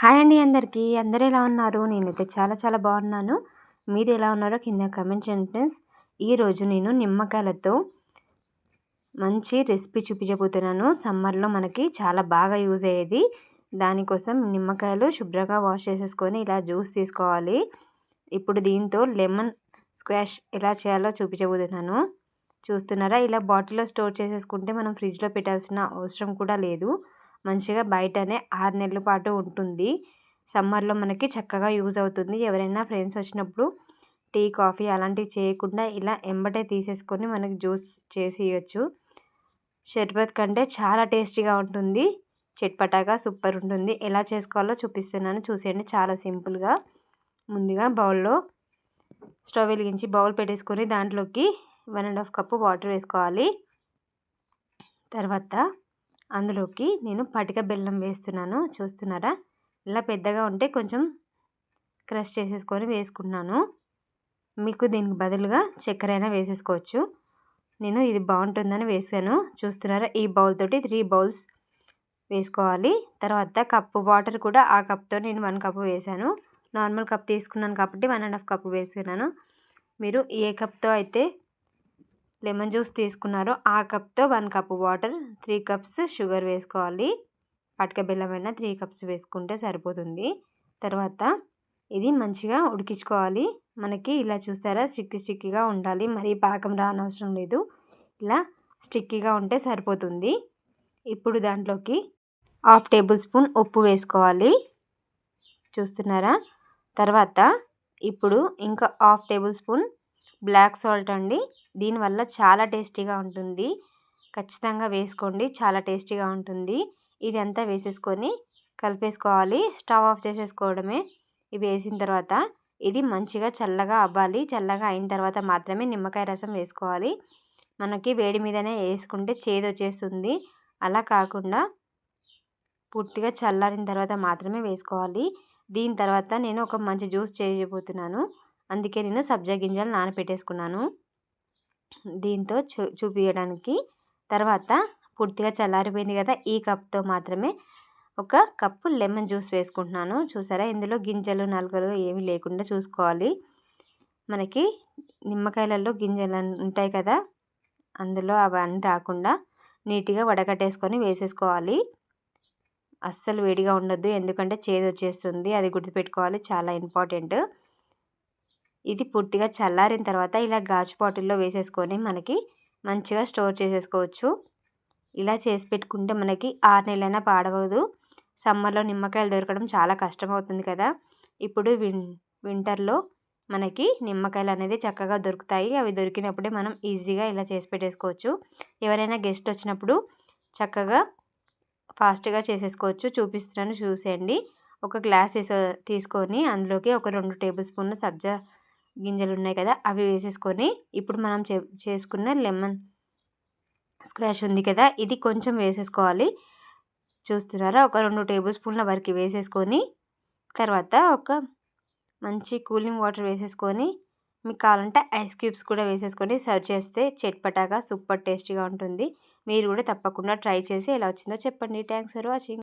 Hi అండి అందరికీ. అందరు ఎలా ఉన్నారు? నేనైతే చాలా చాలా బాగున్నాను. మీరు ఎలా ఉన్నారో కింద కమెంట్ చేయండి ఫ్రెండ్స్. ఈరోజు నేను నిమ్మకాయలతో మంచి రెసిపీ చూపించబోతున్నాను. సమ్మర్లో మనకి చాలా బాగా యూజ్ అయ్యేది దానికోసం నిమ్మకాయలు శుభ్రంగా వాష్ చేసేసుకొని ఇలా జ్యూస్ తీసుకోవాలి. ఇప్పుడు దీంతో లెమన్ స్క్వాష్ ఎలా చేయాలో చూపించబోతున్నాను. చూస్తున్నారా? ఇలా బాటిల్లో స్టోర్ చేసేసుకుంటే మనం ఫ్రిడ్జ్లో పెట్టాల్సిన అవసరం కూడా లేదు. మంచిగా బయటనే ఆరు నెలల పాటు ఉంటుంది. సమ్మర్లో మనకి చక్కగా యూజ్ అవుతుంది. ఎవరైనా ఫ్రెండ్స్ వచ్చినప్పుడు టీ కాఫీ అలాంటివి చేయకుండా ఇలా ఎంబటే తీసేసుకొని మనకి జ్యూస్ చేసి ఇవ్వచ్చు షర్బత్ కంటే చాలా టేస్టీగా ఉంటుంది. చెట్పటాగా సూపర్ ఉంటుంది. ఎలా చేసుకోవాలో చూపిస్తున్నాను. చూసేయండి. చాలా సింపుల్గా. ముందుగా బౌల్లో స్టవ్ వెలిగించి బౌల్ పెట్టేసుకొని దాంట్లోకి one and half cup water వేసుకోవాలి. తర్వాత అందులోకి నేను పటిక బెల్లం వేస్తున్నాను. చూస్తున్నారా? ఇలా పెద్దగా ఉంటే కొంచెం క్రష్ చేసేసుకొని వేసుకున్నాను. మీకు దీనికి బదులుగా చక్కెర అయినా వేసేసుకోవచ్చు. నేను ఇది బాగుంటుందని వేసాను. చూస్తున్నారా? ఈ బౌల్ తోటి త్రీ బౌల్స్ వేసుకోవాలి. తర్వాత కప్పు వాటర్ కూడా ఆ కప్తో నేను వన్ కప్పు వేసాను. నార్మల్ కప్ తీసుకున్నాను కాబట్టి వన్ అండ్ హాఫ్ కప్పు వేసుకున్నాను. మీరు ఏ కప్తో అయితే లెమన్ జ్యూస్ తీసుకున్నారో ఆ కప్తో one cup water three cups sugar వేసుకోవాలి. పటక బెల్లమైన త్రీ కప్స్ వేసుకుంటే సరిపోతుంది. తర్వాత ఇది మంచిగా ఉడికించుకోవాలి. మనకి ఇలా చూస్తారా? స్టిక్కి స్టిక్కిగా ఉండాలి. మరీ పాకం రానవసరం లేదు. ఇలా స్టిక్కీగా ఉంటే సరిపోతుంది. ఇప్పుడు దాంట్లోకి హాఫ్ టేబుల్ స్పూన్ ఉప్పు వేసుకోవాలి. చూస్తున్నారా? తర్వాత ఇప్పుడు ఇంకా half tablespoon black salt అండి. దీనివల్ల చాలా టేస్టీగా ఉంటుంది. ఖచ్చితంగా వేసుకోండి. చాలా టేస్టీగా ఉంటుంది. ఇది అంతా వేసేసుకొని కలిపేసుకోవాలి. స్టవ్ ఆఫ్ చేసేసుకోవడమే. ఇవి వేసిన తర్వాత ఇది మంచిగా చల్లగా అవ్వాలి. చల్లగా అయిన తర్వాత మాత్రమే నిమ్మకాయ రసం వేసుకోవాలి. మనకి వేడి మీదనే వేసుకుంటే చేదు వచ్చేస్తుంది. అలా కాకుండా పూర్తిగా చల్లారిన తర్వాత మాత్రమే వేసుకోవాలి. దీని తర్వాత నేను ఒక మంచి జ్యూస్ చేయబోతున్నాను. అందుకే నేను సబ్జా గింజలు నానపెట్టేసుకున్నాను దీంతో చూ చూపించడానికి తర్వాత పూర్తిగా చల్లారిపోయింది కదా ఈ కప్తో మాత్రమే. ఒక కప్పు లెమన్ జ్యూస్ వేసుకుంటున్నాను. చూసారా? ఇందులో గింజలు నలుకలు ఏమి లేకుండా చూసుకోవాలి. మనకి నిమ్మకాయలలో గింజలు ఉంటాయి కదా అందులో అవన్నీ రాకుండా నీట్గా వడకట్టేసుకొని వేసేసుకోవాలి. అస్సలు వేడిగా ఉండొద్దు ఎందుకంటే చేదు వచ్చేస్తుంది అది గుర్తుపెట్టుకోవాలి చాలా ఇంపార్టెంట్. ఇది పూర్తిగా చల్లారిన తర్వాత ఇలా గాజు బాటిల్లో వేసేసుకొని మనకి మంచిగా స్టోర్ చేసేసుకోవచ్చు. ఇలా చేసి పెట్టుకుంటే మనకి ఆరు నెలలైనా పాడవదు. సమ్మర్లో నిమ్మకాయలు దొరకడం చాలా కష్టమవుతుంది కదా. ఇప్పుడు విన్ వింటర్లో మనకి నిమ్మకాయలు అనేది చక్కగా దొరుకుతాయి. అవి దొరికినప్పుడే మనం ఈజీగా ఇలా చేసి పెట్టేసుకోవచ్చు. ఎవరైనా గెస్ట్ వచ్చినప్పుడు చక్కగా ఫాస్ట్గా చేసేసుకోవచ్చు. చూపిస్తున్నాను చూసేయండి. ఒక గ్లాస్ తీసుకొని అందులోకి ఒక రెండు టేబుల్ స్పూన్లు సబ్జా గింజలు ఉన్నాయి కదా అవి వేసేసుకొని ఇప్పుడు మనం చేసుకున్న లెమన్ స్క్వాష్ ఉంది కదా ఇది కొంచెం వేసేసుకోవాలి. చూస్తున్నారా? ఒక రెండు టేబుల్ స్పూన్ల వరకు వేసేసుకొని తర్వాత ఒక మంచి కూలింగ్ వాటర్ వేసేసుకొని మీకు కావాలంటే ఐస్ క్యూబ్స్ కూడా వేసేసుకొని సర్వ్ చేస్తే చెట్పటాగా సూపర్ టేస్టీగా ఉంటుంది. మీరు కూడా తప్పకుండా ట్రై చేసి ఎలా వచ్చిందో చెప్పండి. Thanks for watching.